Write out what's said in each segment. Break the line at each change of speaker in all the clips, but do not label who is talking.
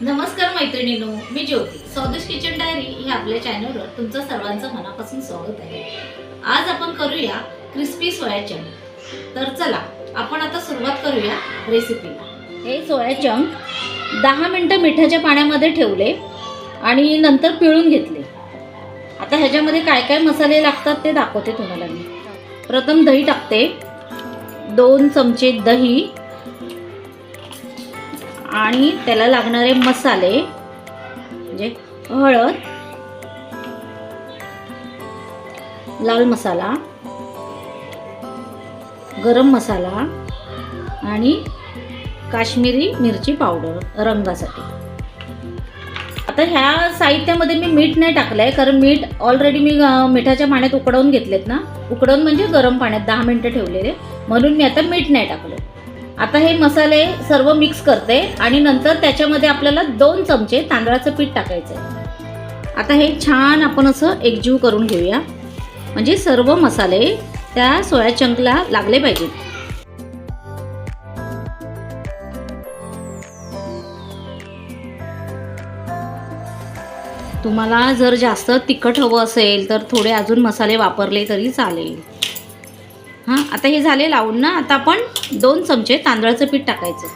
नमस्कार मैत्रिणींनो मी ज्योती. स्वदेश kitchen diary हे आपल्या चॅनलवर तुमचं सर्वांचं मनापासून स्वागत आहे. आज आपण करूया क्रिस्पी सोया चंक तर चला आपण आता सुरुवात करूया रेसिपीला हे सोया चंक दहा मिनटं मिठाच्या पाण्यामध्ये ठेवले आणि नंतर पिळून घेतले. आता ह्याच्यामध्ये काय काय मसाले लागतात ते दाखवते तुम्हाला मी. प्रथम दही टाकते. दोन चमचे दही. आणि त्याला लागणारे मसाले म्हणजे हळद लाल मसाला गरम मसाला आणि काश्मीरी मिरची पावडर रंगासाठी. आता ह्या साहित्यामध्ये मी मीठ नाही टाकलं आहे कारण मीठ ऑलरेडी मी मिठाच्या पाण्यात उकडवून घेतलेत ना. उकडवून म्हणजे गरम पाण्यात दहा मिनटं ठेवलेले. म्हणून मी आता मीठ नाही टाकलं. आता हे मसाले सर्व मिक्स करते आणि नंतर त्याच्यामध्ये आपल्याला दोन चमचे तांदळाचं पीठ टाकायचं आहे आता हे छान आपण असं एकजीव करून घेऊया. म्हणजे सर्व मसाले त्या सोया चंकला लागले पाहिजेत. तुम्हाला जर जास्त तिखट हवं असेल तर थोडे अजून मसाले वापरले तरी चालेल. हां आता हे झाले लावून ना आता आपण दोन चमचे तांदळाचं पीठ टाकायचं.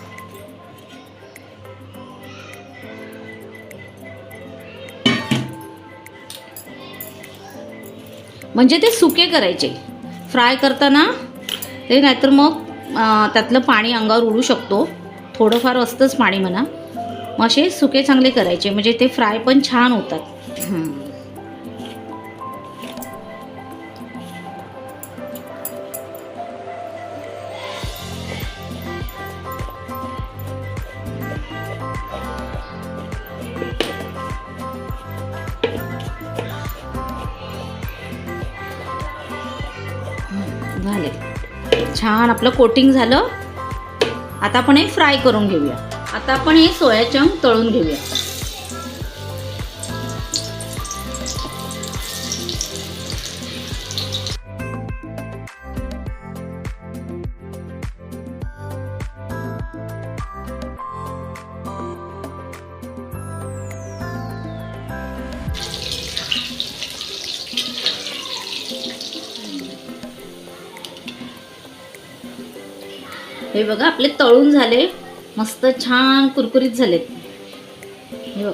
म्हणजे ते सुके करायचे. फ्राय करताना ते नाहीतर मग त्यातलं पाणी अंगावर उडू शकतो. थोडंफार असतंच पाणी म्हणा. मग असे सुके चांगले करायचे. म्हणजे ते फ्राय पण छान होतात. झाले. छान आपलं कोटिंग झालं. आता आपण हे फ्राय करून घेऊया. आता आपण हे सोया चंक तळून घेऊया. हे बघा आपले तळून झाले. मस्त छान कुरकुरीत झालेत हे बघ.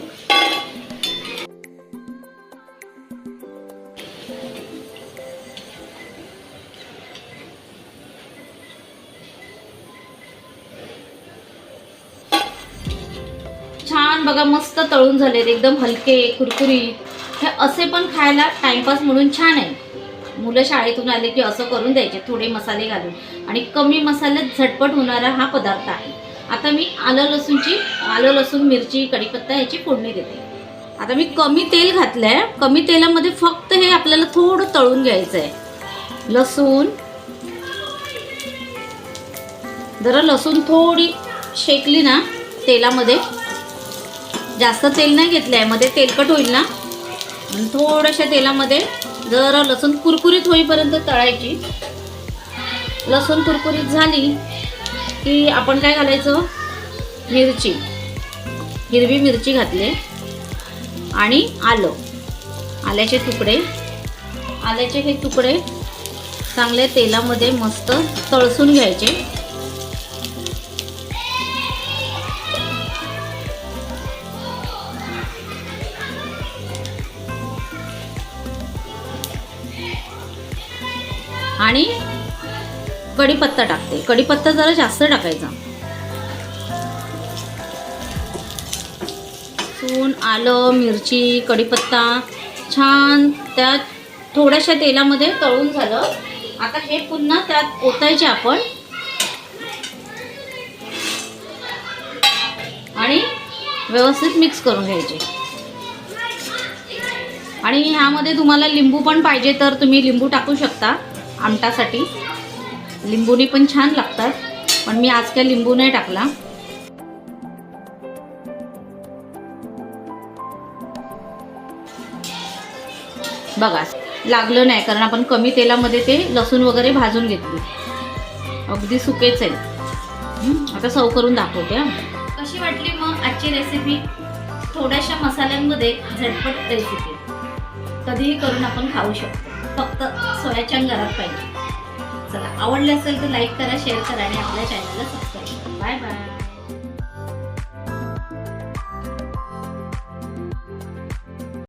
छान बघा मस्त तळून झालेत एकदम हलके कुरकुरीत. हे असे पण खायला टाइमपास म्हणून छान आहे. मुलं शाळेतून आले की असं करून द्यायचे थोडे मसाले घालून. आणि कमी मसाल्यात झटपट होणारा हा पदार्थ आहे. आता मी आलं लसूणची आलं लसूण मिरची कढीपत्ता याची फोडणी देते. आता मी कमी तेल घातलं आहे कमी तेलामध्ये फक्त हे आपल्याला थोडं तळून घ्यायचं आहे लसूण. जरा लसूण थोडी शेकली ना तेलामध्ये. जास्त तेल नाही घेतलं आहे मध्ये तेलकट होईल ना? थोड्याशा तेलामध्ये जरा लसूण कुरकुरीत होईपर्यंत तळायची. लसूण कुरकुरीत झाली की आपण काय घालायचं? मिरची. हिरवी मिरची घातली. आणि आलं. आल्याचे तुकडे. आल्याचे हे तुकडे चांगल्या तेलामध्ये मस्त तळसून घ्यायचे. आणि कढीपत्ता टाकते. कढीपत्ता जरा जास्त टाकायचा. सून आलं मिरची कढीपत्ता छान. त्यात थोड्याशा तेलामध्ये तळून झालं. आता हे पुन्हा त्यात ओतायचे आपण. आणि व्यवस्थित मिक्स करून घ्यायचे. आणि ह्यामध्ये तुम्हाला लिंबू पण पाहिजे तर तुम्ही लिंबू टाकू शकता. आमटासाठी. लिंबूनी पण छान लागतात पण मी आज काय लिंबू नाही टाकला. बघा लागलं नाही कारण आपण कमी तेलामध्ये ते लसूण वगैरे भाजून घेतली. अगदी सुकेच आहे आता सर्व करून दाखवते कशी वाटली मग आजची रेसिपी थोड्याशा मसाल्यांमध्ये झटपट रेसिपी कधीही करून आपण खाऊ शकतो. फक्त सोयाच्या घरात पाहिजे. चला आवडले असेल तर लाईक करा शेअर करा आणि आपल्या चॅनलला सबस्क्राईब करा. Bye bye